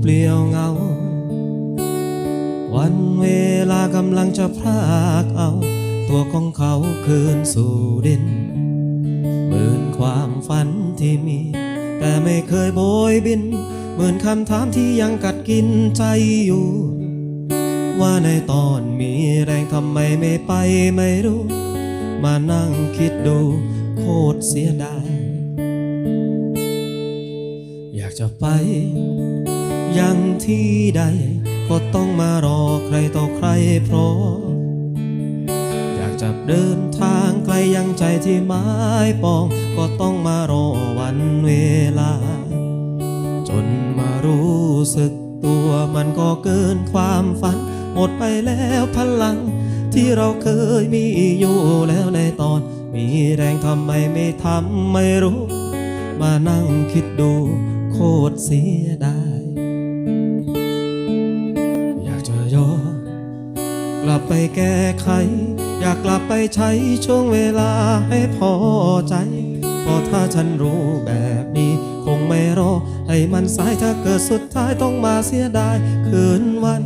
เปลี่ยวเหงา วันเวลากำลังจะพรากเอา ตัวของเขาคืนสู่ดินหมื่นความฝันที่มี แต่ไม่เคยโบยบินหมื่นคำถามที่ยังกัดกินใจอยู่ ว่าในตอนมีแรงทำไมไม่ไปไม่รู้ มานั่งคิดดูโคตรเสียดายอยากจะไป ยังที่ใด ก็ต้องมารอใครต่อใครเพราะอยากจะเดินทางไกลยังใจที่ไม้ปอง ก็ต้องมารอวันเวลา จนมารู้สึกตัวมันก็เกินความฝัน หมดไปแล้วพลัง ที่เราเคยมีอยู่แล้วในตอน มีแรงทำไมไม่ทำไม่รู้ มานั่งคิดดูโคตรเสียดาย แก้ไข อยากกลับไปใช้ช่วงเวลาให้พอใจเพราะถ้าฉันรู้แบบนี้ คงไม่รอ ให้มันสายถ้าเกิดสุดท้ายต้องมาเสียดายคืนวัน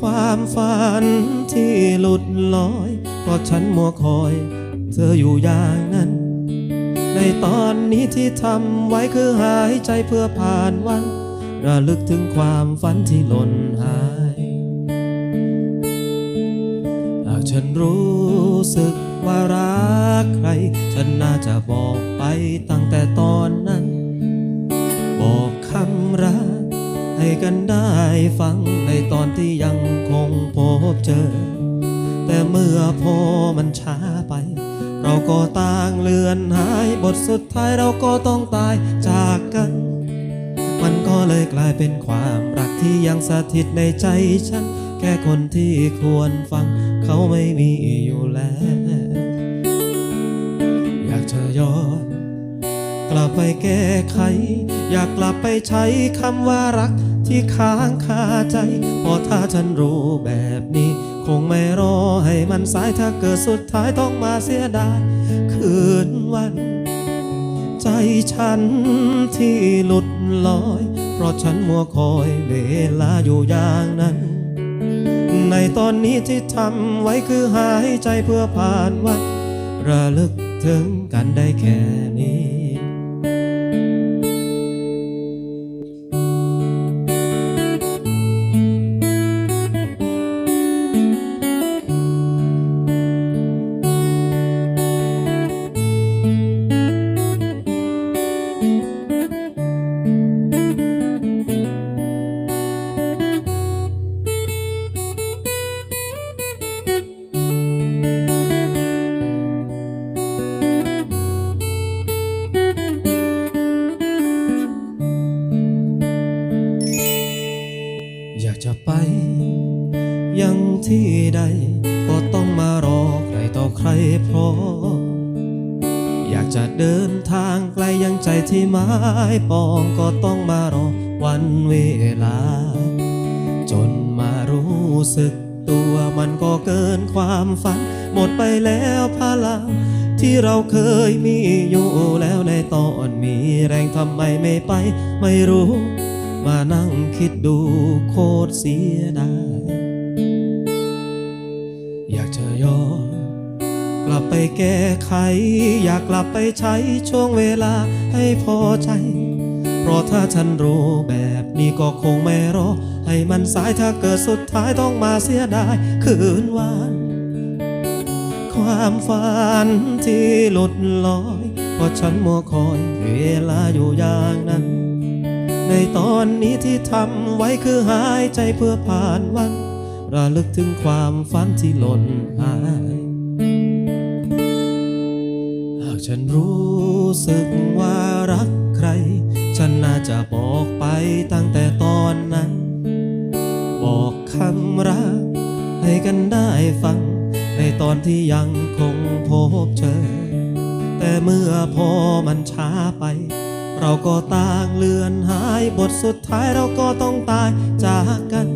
ความฝันที่หลุดลอยเพราะฉันมัวคอย เธออยู่อย่างนั้น ในตอนนี้ที่ทำไว้คือหายใจเพื่อผ่านวันระลึกถึงความฝันที่หล่นหาย ฉันรู้สึกว่ารักใคร ฉันน่าจะบอกไปตั้งแต่ตอนนั้น บอกคำรักให้กันได้ฟังในตอนที่ยังคงพบเจอ แต่เมื่อพอมันช้าไป เราก็ต่างเลือนหายบทสุดท้ายเราก็ต้องตายจากกัน มันก็เลยกลายเป็นความรักที่ยังสถิตในใจฉัน แค่คนที่ควรฟัง เขาไม่มีอยู่แล้ว อยากจะย้อนกลับไปแก้ไข อยากกลับไปใช้คำว่ารักที่ค้างคาใจเพราะถ้าฉันรู้แบบนี้ คงไม่รอให้มันสายถ้าเกิดสุดท้ายต้องมาเสียดายคืนวัน ใจฉันที่หลุดลอย เพราะฉันมัวคอยเวลาอยู่อย่างนั้น ในตอนนี้ที่ทำไว้คือหายใจเพื่อผ่านวัน ระลึกถึงกันได้แค่นี้ จะไป ยังที่ใด ก็ต้องมารอใครต่อใครเพราะอยากจะเดินทางไกลยังใจที่ไม้ปองก็ต้องมารอวันเวลา จนมารู้สึกตัวมันก็เกินความฝัน หมดไปแล้วพลังที่เราเคยมีอยู่แล้วในตอนมีแรงทำไมไม่ไป ไม่รู้ มานั่งคิดดูโคตรเสียดายอยากจะย้อนกลับไปแก้ไข อยากกลับไปใช้ช่วงเวลาให้พอใจ เพราะถ้าฉันรู้แบบนี้ก็คงไม่รอ ให้มันสายถ้าเกิดสุดท้ายต้องมาเสียดายคืนวันความฝันที่หลุดลอย เพราะฉันมัวคอยเวลาอยู่อย่างนั้น ในตอนนี้ที่ทำไว้คือหายใจเพื่อผ่านวัน ระลึกถึงความฝันที่หล่นหาย หากฉันรู้สึกว่ารักใคร ฉันน่าจะบอกไปตั้งแต่ตอนนั้น บอกคำรักให้กันได้ฟัง ในตอนที่ยังคงพบเจอ แต่เมื่อพอมันช้าไป เราก็ต่างเลือนหายบทสุดท้ายเราก็ต้องตายจากกัน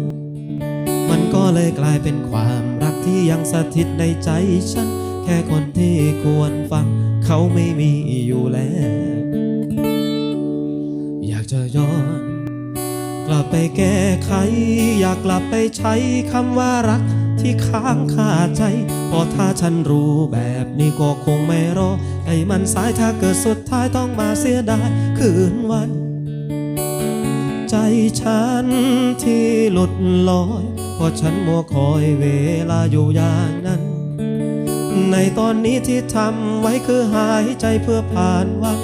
มันก็เลยกลายเป็นความรักที่ยังสถิตในใจฉัน แค่คนที่ควรฟัง เขาไม่มีอยู่แล้ว อยากจะย้อน กลับไปแก้ไข อยากกลับไปใช้คำว่ารักที่ค้างคาใจเพอถ้าฉันรู้แบบนี้ก็คงไม่รอ ให้มันสายถ้าเกิดสุดท้ายต้องมาเสียดายคืนวัน ใจฉันที่หลุดลอยเพราะฉันมัวคอยเวลาอยู่อย่างนั้น ในตอนนี้ที่ทำไว้คือหายใจเพื่อผ่านวัน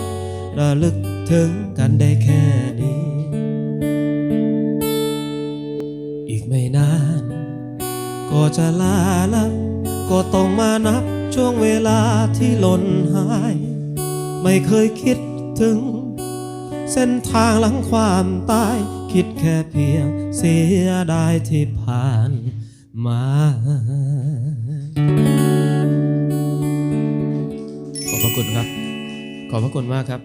ระลึกถึงกันได้แค่นี้ อีกไม่นาน ก็จะลาลับก็ต้องมานับ ช่วงเวลาที่หล่นหาย ไม่เคยคิดถึง เส้นทางหลังความตาย คิดแค่เพียงเสียดายที่ผ่านมาขอบพระคุณครับ ขอบพระคุณมากครับ